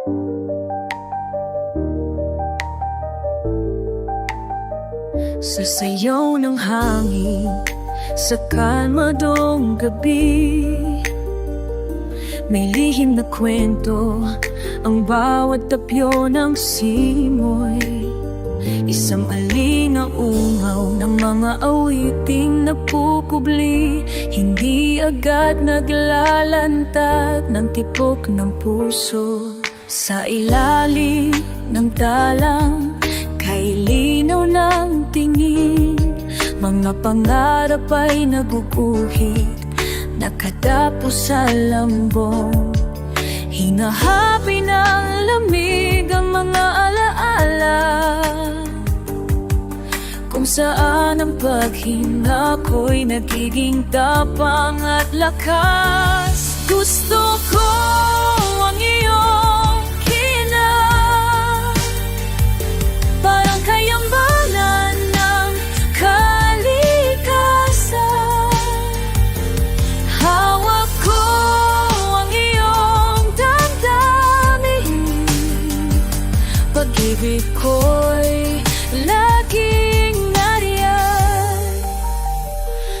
Sa sayaw ng hangin Sa kalmadong gabi May lihim na kwento Ang bawat tapyo ng simoy. Isang aling na ungaw ng mga awiting nagpukubli Hindi agad naglalantad ng tipok ng puso. Sa ilalim ng dalang Kay linaw ng tingin Mga pangarap ay naguguhit Nakatapos sa lambong. Hinahapi ng lamig ang mga alaala Kung saan ang paghinga ko'y nagiging tapang at lakas. Gusto ko Pag-ibig ko'y laging nariyan.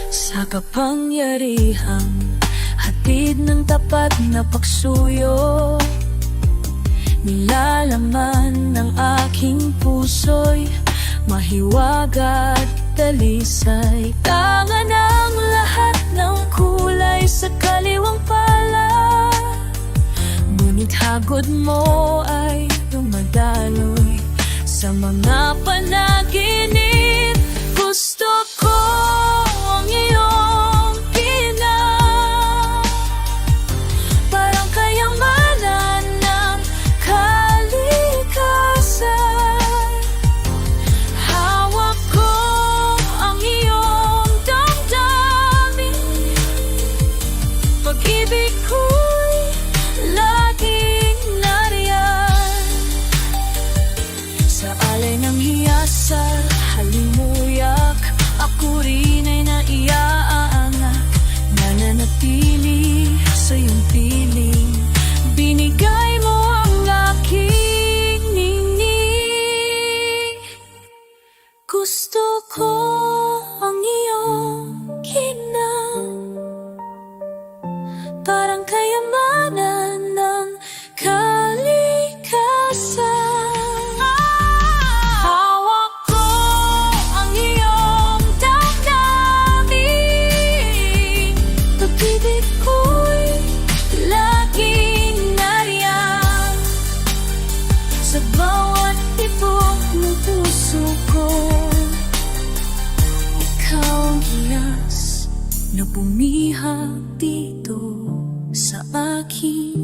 Sa kapangyarihang hatid ng tapat na pagsuyo Nilalaman ng aking puso'y mahiwaga at dalisay Tanga ng lahat ng kulay sa kaliwang pala Ngunit hagod mo ay dumadaloy Sa mga panaginip Gusto ko ang iyong kinang. Parang kayamanan na bumihag dito sa akin?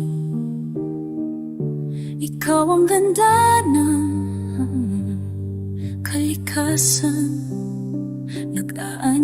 Ikaw ang ganda ng kalikasan. Nag-aanyaya,